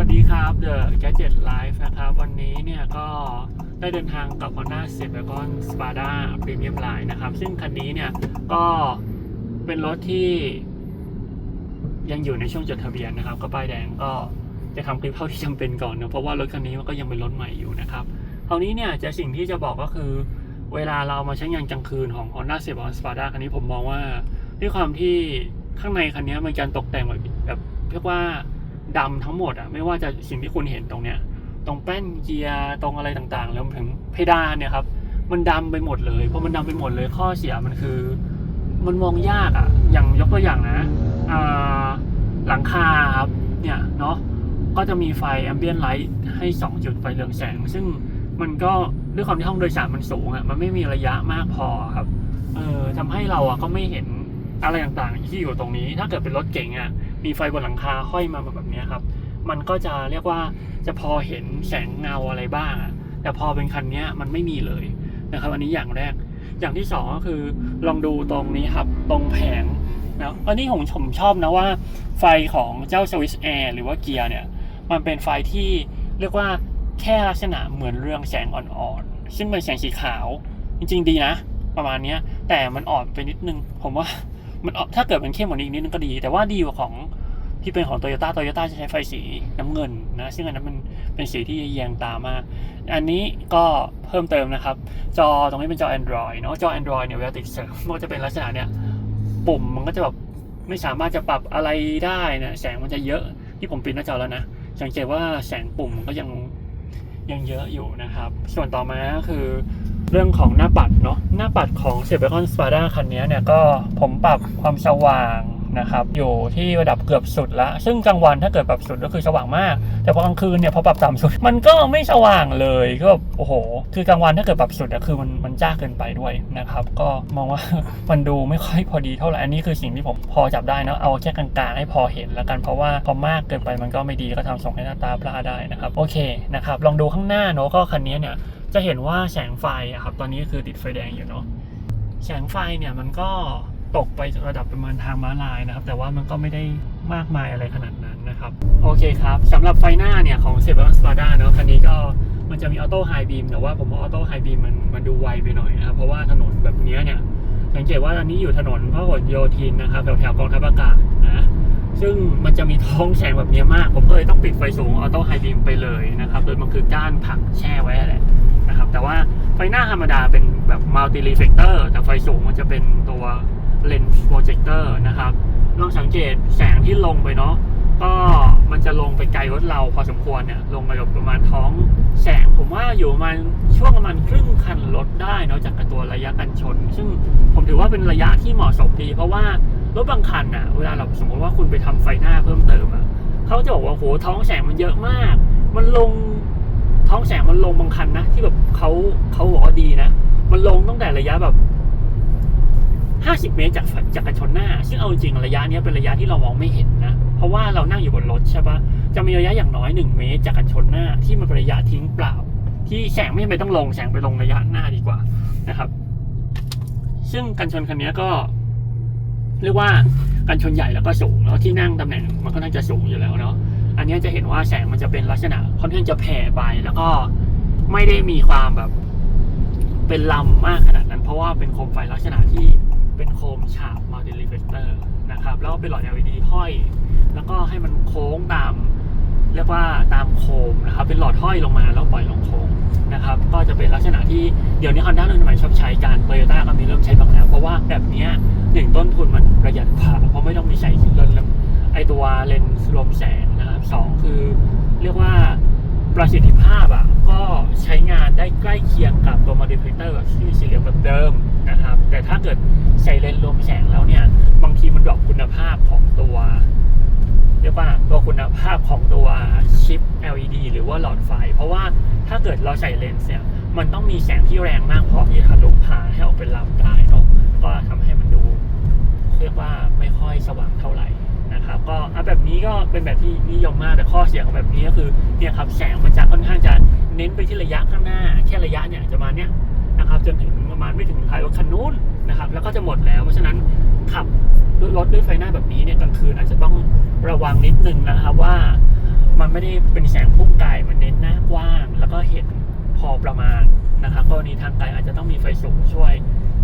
วัสดีครับ The Gadget Life นะครับ วันนี้เนี่ยก็ได้เดินทางกับ Honda c i v i c o n Spada Premium Line นะครับ ซึ่งคันนี้เนี่ยก็เป็นรถที่ยังอยู่ในช่วงจดทะเบียนนะครับ ก็ป้ายแดงก็จะทำคลิปเท่าที่จำเป็นก่อนเนอะเพราะว่ารถคันนี้มันก็ยังเป็นรถใหม่อยู่นะครับคราวนี้เนี่ยจะสิ่งที่จะบอกก็คือ เวลาเรามาใช้งานกลางคืนของ Honda c i v i c o n Spada คันนี้ผมมองว่าด้วยความที่ข้างในคันนี้มันการตกแต่งแบบแบบเรียกว่า ดำทั้งหมดอะไม่ว่าจะสิ่งที่คุณเห็นตรงเนี้ย ตรงแป้นเกียร์ตรงอะไรต่างๆแล้วถึงเพดานเนี่ยครับ มันดำไปหมดเลยพอมันดำไปหมดเลยข้อเสียมันคือ มันมองยากอะอย่างยกตัวอย่างนะอ่าหลังคาครับเนี่ยเนาะก็จะมีไฟแอมเบียนไลท์ให้ 2 จุดไฟเรืองแสง ซึ่งมันก็ด้วยความที่ห้องโดยสารมันสูงอะมันไม่มีระยะมากพอครับเออทำให้เราอะก็ไม่เห็นอะไรต่างๆที่อยู่ตรงนี้ ถ้าเกิดเป็นรถเก๋งอะ มีไฟบนหลังคาห้อยมาแบบนี้ครับ มันก็จะเรียกว่าจะพอเห็นแสงเงาอะไรบ้าง แต่พอเป็นคันนี้มันไม่มีเลยนะครับ อันนี้อย่างแรก อย่างที่สองก็คือลองดูตรงนี้ครับ ตรงแผงนะอันนี้ผมผมชอบนะว่า ไฟของเจ้า Swiss Air หรือว่าเกียร์เนี่ย มันเป็นไฟที่เรียกว่าแค่ลักษณะเหมือนเรืองแสงอ่อนๆ ซึ่งเป็นแสงสีขาว จริงๆดีนะ ประมาณนี้แต่มันอ่อนไปนิดนึง ผมว่ามันอ่อนถ้าเกิดมันเข้มกว่านี้อีกนิดนึงก็ดี แต่ว่าดีกว่าของ ที่เป็นของโตโยต้าโตโยต้าจะใช้ไฟสีน้ำเงินนะซึ่งอันนั้นมันเป็นสีที่แยงตามาก อันนี้ก็เพิ่มเติมนะครับ จอตรงนี้เป็นจอ Android เนาะจอ Android เนี่ยเวลาติดเสริมมันก็จะเป็นลักษณะเนี่ยปุ่มมันก็จะแบบไม่สามารถจะปรับอะไรได้นะแสงมันจะเยอะที่ผมปิดหน้าจอแล้วนะสังเกตว่าแสงปุ่มก็ยังยังเยอะอยู่นะครับ ส่วนต่อมาคือเรื่องของหน้าปัดเนาะหน้าปัดของเซเบคอนสปาด้าคันนี้เนี่ยก็ผมปรับความสว่าง นะครับอยู่ที่ระดับเกือบสุดละซึ่งกลางวันถ้าเกิดปรับสุดก็คือสว่างมาก แต่พอกลางคืนเนี่ยพอปรับต่ำสุด มันก็ไม่สว่างเลยก็โอ้โห คือกลางวันถ้าเกิดปรับสุดอะคือมันมันจ้าเกินไปด้วยนะครับ ก็มองว่ามันดูไม่ค่อยพอดีเท่าไหร่อันนี้คือสิ่งที่ผมพอจับได้นะเอาแค่กลางๆให้พอเห็นแล้วกันเพราะว่าพอมากเกินไปมันก็ไม่ดีก็ทำส่งให้หน้าตาพลาดได้นะครับโอเคนะครับลองดูข้างหน้าเนอะก็คันนี้เนี่ยจะเห็นว่าแสงไฟอะครับตอนนี้คือติดไฟแดงอยู่เนาะแสงไฟเนี่ยมันก็ ตกไประดับประมาณทางม้าลายนะครับ แต่ว่ามันก็ไม่ได้มากมายอะไรขนาดนั้นนะครับ โอเคครับสำหรับไฟหน้าเนี่ยของเซเบอร์สปาด้าเนาะคันนี้ก็มันจะมีออโต้ไฮบีมแต่ว่าผมว่าออโต้ไฮบีมมันมันดูไวไปหน่อยนะครับ เพราะว่าถนนแบบนี้เนี่ย สังเกตว่าอันนี้อยู่ถนนพหลโยธินนะครับแถวแถวๆกองทัพอากาศนะซึ่งมันจะมีท้องแสงแบบนี้มาก ผมก็เลยต้องปิดไฟสูงออโต้ไฮบีมไปเลยนะครับ โดยมันคือก้านผักแช่ไว้แหละนะครับ แต่ว่าไฟหน้าธรรมดาเป็นแบบมัลติรีเฟกเตอร์แต่ไฟสูงมันจะเป็นตัว เลนส์โปรเจคเตอร์นะครับลองสังเกตแสงที่ลงไปเนาะก็มันจะลงไปไกลรถเราพอสมควรเนี่ยลงไปประมาณท้องแสงผมว่าอยู่ประมาณช่วงประมาณครึ่งคันรถได้เนาะจากตัวระยะกันชน ซึ่งผมถือว่าเป็นระยะที่เหมาะสมดีเพราะว่ารถบางคันอะเวลาเราสมมติว่าคุณไปทำไฟหน้าเพิ่มเติมอะเขาจะบอกว่าโหท้องแสงมันเยอะมาก มันลงท้องแสงมันลงบางคันนะที่แบบเขาเขาบอกว่าดีนะ มันลงตั้งแต่ระยะแบบ 50 เมตรจากจากกันชนหน้า ซึ่งเอาจริงระยะนี้เป็นระยะที่เรามองไม่เห็นนะ เพราะว่าเรานั่งอยู่บนรถใช่ปะจะมีระยะอย่างน้อย 1 เมตรจากกันชนหน้า ที่มันเป็นระยะทิ้งเปล่า ที่แสงไม่จำเป็นต้องลงแสงไปลงระยะหน้าดีกว่านะครับ ซึ่งกันชนคันนี้ก็ เรียกว่ากันชนใหญ่แล้วก็สูงแล้วที่นั่งตำแหน่งมันก็น่าจะสูงอยู่แล้วเนาะอันนี้จะเห็นว่าแสงมันจะเป็นลักษณะค่อนข้างจะแผ่ไปแล้วก็ไม่ได้มีความแบบเป็นลำมากขนาดนั้น เพราะว่าเป็นโคมไฟลักษณะที่ เป็นโคมฉาบมัลติรีเฟกเตอร์นะครับ แล้วก็เป็นหลอด LED ห้อย แล้วก็ให้มันโค้งตาม เรียกว่าตามโคมนะครับ เป็นหลอดห้อยลงมาแล้วปล่อยลงโค้งนะครับ ก็จะเป็นลักษณะที่เดี๋ยวนี้ฮอนด้ารุ่นใหม่ชอบใช้การโตโยต้าก็มีเริ่มใช้บ้างแล้วเพราะว่าแบบนี้หนึ่งต้นทุนมันประหยัดกว่าเพราะไม่ต้องมีใส่เลนส์ไอตัวเลนส์รวมแสงนะครับสองคือเรียกว่า ประสิทธิภาพอะก็ใช้งานได้ใกล้เคียงกับตัว multiplicator ที่มีสีเหลืองแบบเดิมนะครับ แต่ถ้าเกิดใส่เลนส์รวมแสงแล้วเนี่ย บางทีมันดรอปคุณภาพของตัวเรียกว่าตัวคุณภาพของตัวชิป LED หรือว่าหลอดไฟ เพราะว่าถ้าเกิดเราใส่เลนส์เนี่ยมันต้องมีแสงที่แรงมากพอที่จะทะลุผ่านให้ออกเป็นลำได้เนาะก็ทำให้มันดูเรียกว่าไม่ค่อยสว่างเท่าไหร่ นะครับก็อะแบบนี้ก็เป็นแบบที่นิยมมากแต่ข้อเสียของแบบนี้ก็คือเนี่ยครับแสงมันจะค่อนข้างจะเน้นไปที่ระยะข้างหน้า แค่ระยะเนี่ยจะมาเนี่ยนะครับจนถึงประมาณไม่ถึงท้ายรถคันนู้นนะครับแล้วก็จะหมดแล้วเพราะฉะนั้นขับรถด้วยไฟหน้าแบบนี้เนี่ยกลางคืนอาจจะต้องระวังนิดนึงนะครับว่ามันไม่ไม่ได้เป็นแสงพุ่งไกลมันเน้นหน้ากว้าง แล้วก็เห็นพอประมาณนะครับกรณีทางไกลอาจจะต้องมีไฟสูงช่วย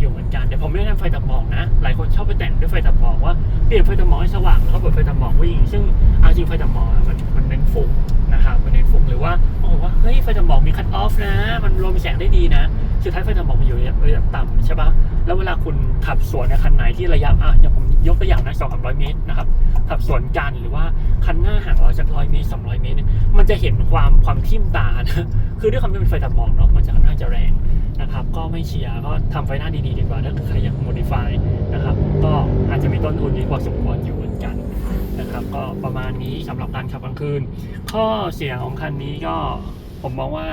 อยู่เหมือนกันแต่ผมไม่ได้นำไฟตัดหมอกนะ หลายคนชอบไปแต่งด้วยไฟตัดหมอกว่าเปลี่ยนไฟตัดหมอกให้สว่างแล้วก็เปิดไฟตัดหมอกวิ่งซึ่งเอาจริงไฟตัดหมอกมันมันเน้นฟุ้งนะครับมันเน้นฟุ้งหรือว่าบางคนว่าเฮ้ยไฟตัดหมอกมีคัตออฟนะ มันรวมแสงได้ดีนะสุดท้ายไฟตัดหมอกมันอยู่ระดับต่ำใช่ปะแล้วเวลาคุณขับสวนในคันไหนที่ระยะอะอย่างผมยกตัวอย่างนะสองสามร้อยเมตรนะครับขับสวนกันหรือว่าคันหน้าห่างเราจากร้อยเมตรสองร้อยเมตรมันจะเห็นความความทิ่มตานะคือด้วยความที่เป็นไฟตัดหมอกเนาะมันจะค่อนข้างจะแรง นะครับ ก็ไม่เชียร์ก็ทำไฟหน้าดีๆดีกว่าถ้าใครอยากโมดิฟายนะครับ ก็อาจจะมีต้นทุนที่พอสมควรอยู่เหมือนกันนะครับ ก็ประมาณนี้สำหรับการขับกลางคืน ข้อเสียของคันนี้ก็ผมมองว่า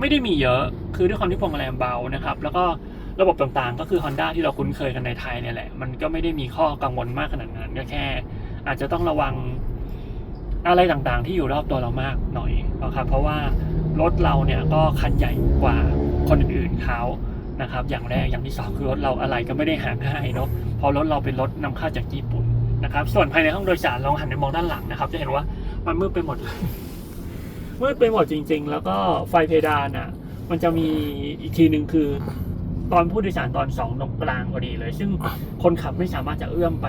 ไม่ได้มีเยอะคือด้วยความที่พวงมาลัยเบานะครับ แล้วก็ระบบต่างๆ ก็คือ Honda ที่เราคุ้นเคยกันในไทยเนี่ยแหละ มันก็ไม่ได้มีข้อกังวลมากขนาดนั้นก็แค่ อาจจะต้องระวังอะไรต่างๆ ที่อยู่รอบตัวเรามากหน่อยนะครับเพราะว่ารถเราเนี่ยก็คันใหญ่กว่า คนอื่นๆเขานะครับ อย่างแรกอย่างที่สองคือรถเราอะไรก็ไม่ได้หาง่ายเนาะเพราะรถเราเป็นรถนำเข้าจากญี่ปุ่นนะครับ ส่วนภายในห้องโดยสารลองหันไปมองด้านหลังนะครับ จะเห็นว่ามันมืดไปหมดเลยมืดไปหมดจริง ๆ แล้วก็ไฟเพดานอะ มันจะมีอีกทีหนึ่งคือ ตอนผู้โดยสารตอนสองตรงกลางพอดีเลย ซึ่งคนขับไม่สามารถจะเอื้อมไป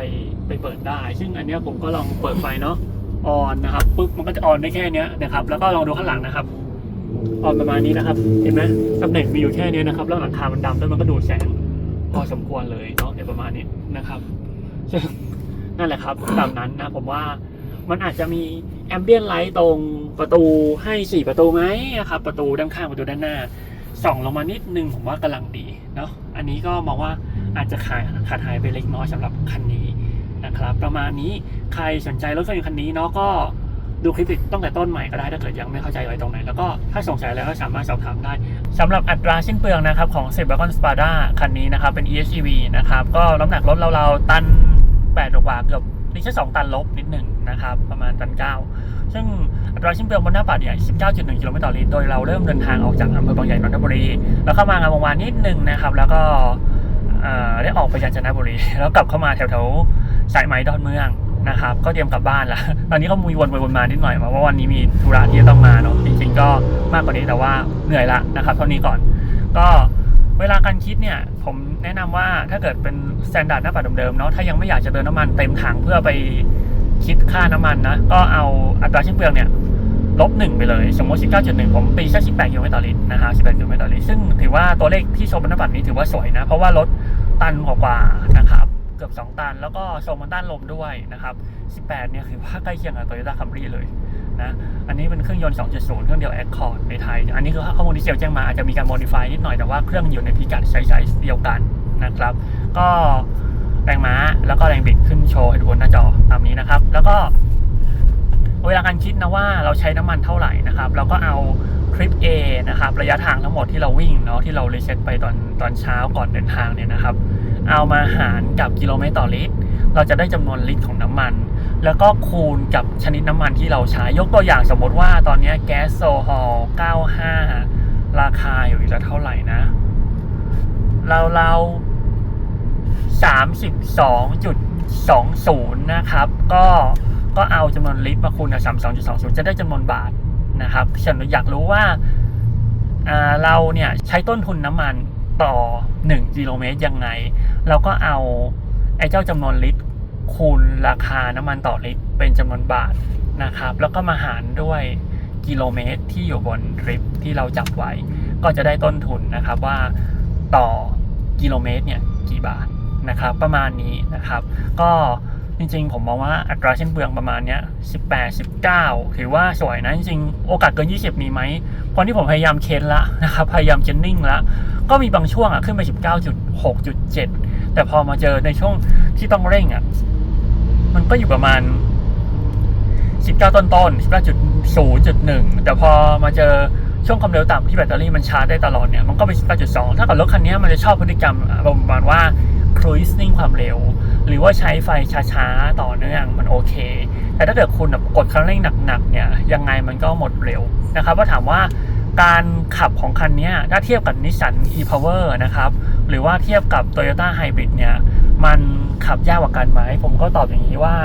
ไปเปิดได้ ซึ่งอันเนี้ยผมก็ลองเปิดไฟเนาะออนนะครับปุ๊บมันก็จะออนได้แค่เนี้ยนะครับ แล้วก็ลองดูข้างหลังนะครับ ออนประมาณนี้นะครับ เห็นไหมตำแหน่งมีอยู่แค่เนี้ยนะครับ แล้วหลังคามันดำแล้วมันก็ดูดแสงพอสมควรเลยเนาะในประมาณนี้นะครับซึ่งนั่นแหละครับตามนั้นนะผมว่ามันอาจจะมีแอมเบียนไลท์ตรงประตูให้สี่ประตูไหมนะครับ ประตูด้านข้างประตูด้านหน้าส่องลงมานิดนึงผมว่ากำลังดีเนาะอันนี้ก็มองว่าอาจจะขาดขาดหายไปเล็กน้อยสำหรับคันนี้นะครับ ประมาณนี้ใครสนใจรถคันนี้เนาะก็ ดูคลิปตั้งแต่ต้นใหม่ก็ได้ถ้าเกิดยังไม่เข้าใจอะไรตรงไหน แล้วก็ถ้าสงสัยแล้วก็สามารถสอบถามได้สำหรับอัตราสิ้นเปลืองนะครับของเซบ a กอนสปาด้าคันนี้นะครับเป็น EHEV นะครับก็น้ำหนักรถเราๆตัน8กว่าเกือบนี่แค่2ตันลบนิดหนึ่งนะครับประมาณตัน9ซึ่งอัตราสิ้นเปลืองบนหน้าปัดเนี่ย19.1 กิโลเมตรต่อลิตรโดยเราเริ่มเดินทางออกจากอำเภอบางใหญ่นนทบุรี แล้วเข้ามางานวงวานนิดนึงนะครับ แล้วก็ได้ออกไปกาญจนบุรี แล้วกลับเข้ามาแถวๆสายไหมดอนเมือง นะครับ ก็เตรียมกลับบ้านล้วตอนนี้ก็มีวนไปวนมานิดหน่อยเพราะว่าวันนี้มีธุระที่จะต้องมาเนาะจริงๆก็มากกว่านี้แต่ว่าเหนื่อยละนะครับเท่านี้ก่อน ก็เวลาการคิดเนี่ย ผมแนะนำว่าถ้าเกิดเป็นสแตนดาร์ดหน้าปัดเดิมๆเนาะถ้ายังไม่อยากจะเติมน้ำมันเต็มถังเพื่อไปคิดค่าน้ำมันนะก็เอาอัตราสิ้นเปลืองเนี่ยลบหนึ่งไปเลย สมมติ 19.1 ผมตีสัก18กิโลเมตรต่อลิตรนะฮะ18กิโลเมตรต่อลิตรซึ่งถือว่าตัวเลขที่โชว์บนหน้าปัดนี้ถือว่าสวยนะ เพราะว่ารถตันกว่าๆนะครับ เกือบ 2 ตัน แล้วก็โชว์มันต้านลมด้วยนะครับ 18 เนี่ยคือว่าใกล้เคียงกับ Toyota Camry เลยนะอันนี้เป็นเครื่องยนต์ 2.0 เครื่องเดียว Accord ในไทย อันนี้คือข้อมูลที่เซลแจ้งมาอาจจะมีการ modify นิดหน่อยแต่ว่าเครื่องอยู่ในพิกัดไซส์เดียวกันนะครับ ก็แรงม้าแล้วก็แรงบิดขึ้นโชว์ให้ดูบนหน้าจอตามนี้นะครับ แล้วก็เวลาการคิดนะว่าเราใช้น้ำมันเท่าไหร่นะครับ เราก็เอาคลิป A นะครับ ระยะทางทั้งหมดที่เราวิ่งเนาะที่เรารีเซ็ตไปตอนตอนเช้าก่อนเดินทางเนี่ยนะครับ เอามาหารกับกิโลเมตรต่อลิตร เราจะได้จำนวนลิตรของน้ำมัน แล้วก็คูณกับชนิดน้ำมันที่เราใช้ยกตัวอย่างสมมติว่าตอนนี้แก๊สโซฮอล95 ราคาอยู่ละเท่าไหร่นะ เราเรา32.20 นะครับ ก็ก็เอาจำนวนลิตรมาคูณกับ32.20 จะได้จำนวนบาทนะครับฉันอยากรู้ว่าอ่าเราเนี่ยใช้ต้นทุนน้ำมันต่อ 1 กิโลเมตรยังไง เราก็เอาไอ้เจ้าจำนวนลิตร คูณราคาน้ำมันต่อลิตร เป็นจำนวนบาทนะครับ แล้วก็มาหารด้วยกิโลเมตรที่อยู่บนทริปที่เราจับไว้ ก็จะได้ต้นทุนนะครับว่าต่อกิโลเมตรเนี่ยกี่บาทนะครับ ประมาณนี้นะครับ ก็ จริงๆ ผมมองว่าอัตราเส้นเปลืองประมาณเนี้ย18 19 ถือว่าสวยนะ จริงๆ โอกาสเกิน 20 มีไหมเพราะที่ผมพยายามเค้นละนะครับ พยายามเค้นนิ่งละ ก็มีบางช่วงอะขึ้นไป 19.6.7 แต่พอมาเจอในช่วงที่ต้องเร่งอะ มันก็อยู่ประมาณ 19 ต้นต้น19.0.1 แต่พอมาเจอช่วงความเร็วต่ำที่แบตเตอรี่มันชาร์จได้ตลอดเนี่ย มันก็เป็น19.2 ถ้ากับรถคันนี้มันจะชอบพฤติกรรมประมาณว่า cruising ความเร็ว หรือว่าใช้ไฟช้าๆ ต่อเนื่องมันโอเค แต่ถ้าเกิดคุณกดคันเร่งหนักๆเนี่ยยังไงมันก็หมดเร็วนะครับว่าถามว่าการขับของคันนี้ถ้าเทียบกับนิสสัน e-power นะครับหรือว่าเทียบกับ Toyota Hybrid เนี่ยมันขับยากกว่ากันไหม ผมก็ตอบอย่างนี้ว่า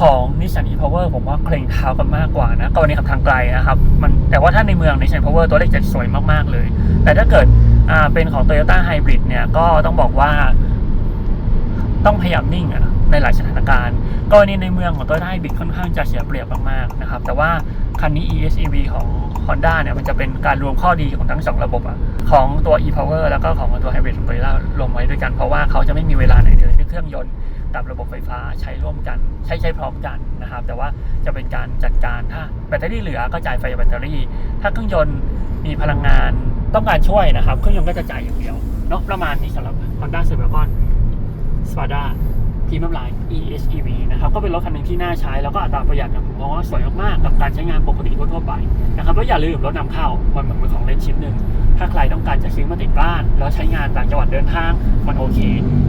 ของ Nissan e-power ผมว่าเคร่งเท้ากันมากกว่านะกรณีขับทางไกลนะครับมันแต่ว่าถ้าในเมือง Nissan e-power ตัวเลขจะสวยมากๆเลย แต่ถ้าเกิดเป็นของ Toyota Hybrid เนี่ยก็ต้องบอกว่า ต้องพยายามนิ่งอะในหลายสถานการณ์กรณีในเมืองของ Toyota Hybrid ค่อนข้างจะเสียเปรียบมากๆนะครับ แต่ว่าคันนี้ ESEV ของ Honda เนี่ยมันจะเป็นการรวมข้อดีของทั้งสองระบบอะของตัว e-power แล้วก็ของตัว Hybrid ของ Toyota รวมไว้ด้วยกันเพราะว่าเขาจะไม่มีเวลาไหนเลยที่เครื่องยนต์กับระบบไฟฟ้าใช้ร่วมกัน ใช้ใช้พร้อมกันนะครับ แต่ว่าจะเป็นการจัดการถ้าแบตเตอรี่เหลือก็จ่ายไฟแบตเตอรี่ ถ้าเครื่องยนต์มีพลังงานต้องการช่วยนะครับ เครื่องยนต์ก็จะจ่ายอย่างเดียวเนาะประมาณนี้สำหรับ Honda c i v i c o n Spada พรีมียมไลน์ EHEV นะครับก็เป็นรถคันหนึ่งที่น่าใช้ แล้วก็อัตราประหยัดนี่ยผมมองว่าสวยมากๆกับการใช้งานปกติทั่วไปนะครับแล้วอย่าลืมรถนำเข้ามันเหมือนของเล่นชิ้นหนึ่งถ้าใครต้องการจะซื้อมาติดบ้าน แล้วใช้งานต่างจังหวัดเดินทางมันโอเค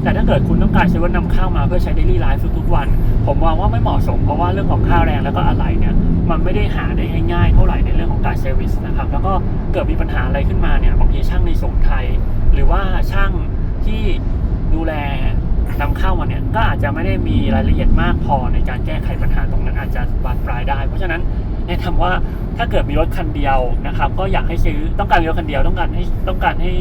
แต่ถ้าเกิดคุณต้องการซื้รถนำเข้ามาเพื่อใช้ daily life ทุกๆวัน ผมมองว่าไม่เหมาะสมเพราะว่าเรื่องของค่าแรงแล้วก็อะไรเนี่ยมันไม่ได้หาได้ง่ายๆเท่าไหร่ในเรื่องของการเซอร์วิสนะครับแล้วก็เกิดมีปัญหาอะไรขึ้นมาเนี่ยบางทีช่างในศูนย์ไทย หรือว่าช่างที่ดูแล นำเข้ามาเนี่ยก็อาจจะไม่ได้มีรายละเอียดมากพอในการแก้ไขปัญหาตรงนั้นอาจจะบานปลายได้ เพราะฉะนั้นแนะนำว่าถ้าเกิดมีรถคันเดียวนะครับ ก็อยากให้ซื้อต้องการมีรถคันเดียวต้องการให้ต้องการให้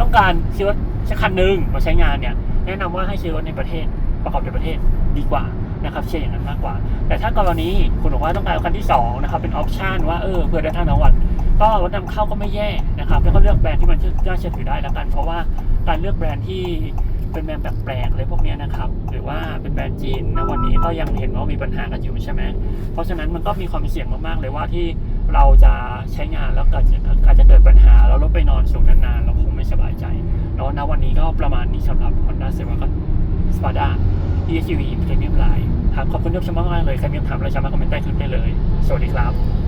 ต้องการซื้อรถสักคันหนึ่งมาใช้งานเนี่ยแนะนำว่าให้ซื้อรถในประเทศประกอบในประเทศดีกว่านะครับเชื่ออย่างนั้นมากกว่า แต่ถ้ากรณีคุณบอกว่าต้องการคันที่สองนะครับเป็นออปชันว่าเออเพื่อเดินทางทั้งวันก็รถนำเข้าก็ไม่แย่นะครับแล้วก็เลือกแบรนด์ที่มันเชื่อน่าเชื่อถือได้แล้วกัน เพราะว่าการเลือกแบรนด์ที่ เป็นแบรนด์แปลกๆเลยพวกเนี้ยนะครับ หรือว่าเป็นแบรนด์จีนนะวันนี้ก็ยังเห็นว่ามีปัญหากันอยู่ใช่ไหมเพราะฉะนั้นมันก็มีความเสี่ยงมากๆเลยว่าที่เราจะใช้งานแล้วอาจจะอาจจะเกิดปัญหาแล้วรถไปนอนสูงนานๆเราคงไม่สบายใจเนาะณวันนี้ก็ประมาณนี้สำหรับ Honda c i v i c สปาด้า ESUV Premium Line ครับขอบคุณที่รับชมมากๆเลยใครมีคำถามอะไรสามารถคอมเมนต์ใต้คลิปได้เลย สวัสดีครับ